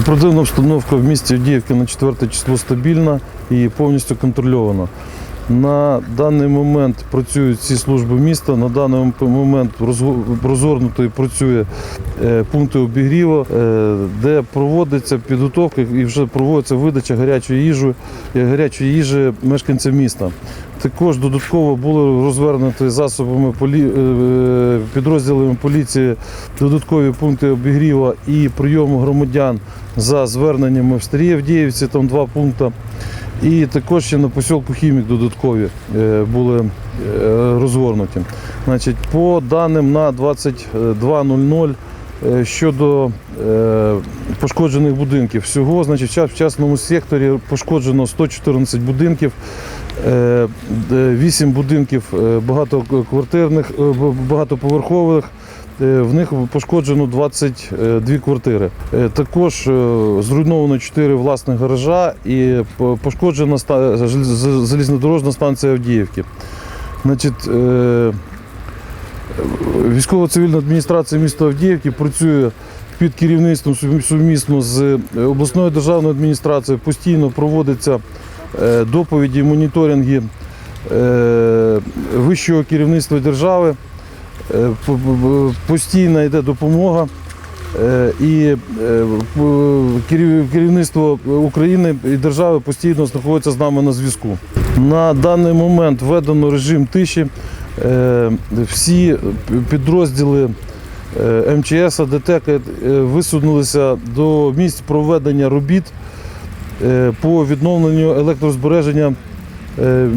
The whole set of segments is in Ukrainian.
Оперативна обстановка в місті Авдіївка на 4 число стабільна і повністю контрольована. На даний момент працюють всі служби міста. На даний момент розго- розгорнуто і працює е, пункти обігріву, е, де проводиться підготовка і вже проводиться видача гарячої їжі, е, гарячої їжі мешканцям міста. Також додатково було розвернуто засобами полі... е, підрозділами поліції додаткові пункти обігріву і прийому громадян за зверненнями в Старій Авдіївці, там два пункти. І також ще на посілку Хімік додаткові е, були е, розгорнуті. Значить, по даним на 22.00 е, щодо е, пошкоджених будинків. Всього значить, в частному секторі пошкоджено 114 будинків. Е, 8 будинків е, багатоквартирних, е, багатоповерхових. Е, В них пошкоджено 22 квартири. Е, Також е, зруйновано 4 власних гаража і пошкоджена залізнодорожна станція Авдіївки. Значить, е, Військово-цивільна адміністрація міста Авдіївки працює під керівництвом сумісно з обласною державною адміністрацією. Постійно проводяться е, доповіді, моніторинги е, вищого керівництва держави. Е, по- по- Постійно йде допомога. Е, І е, керівництво України і держави постійно знаходиться з нами на зв'язку. На даний момент введено режим тиші. Е, Всі підрозділи е, МЧС, ДТЕК висунулися до місць проведення робіт е, по відновленню електрозбереження,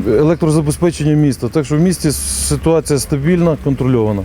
електрозабезпечення міста. Так що в місті ситуація стабільна, контрольована.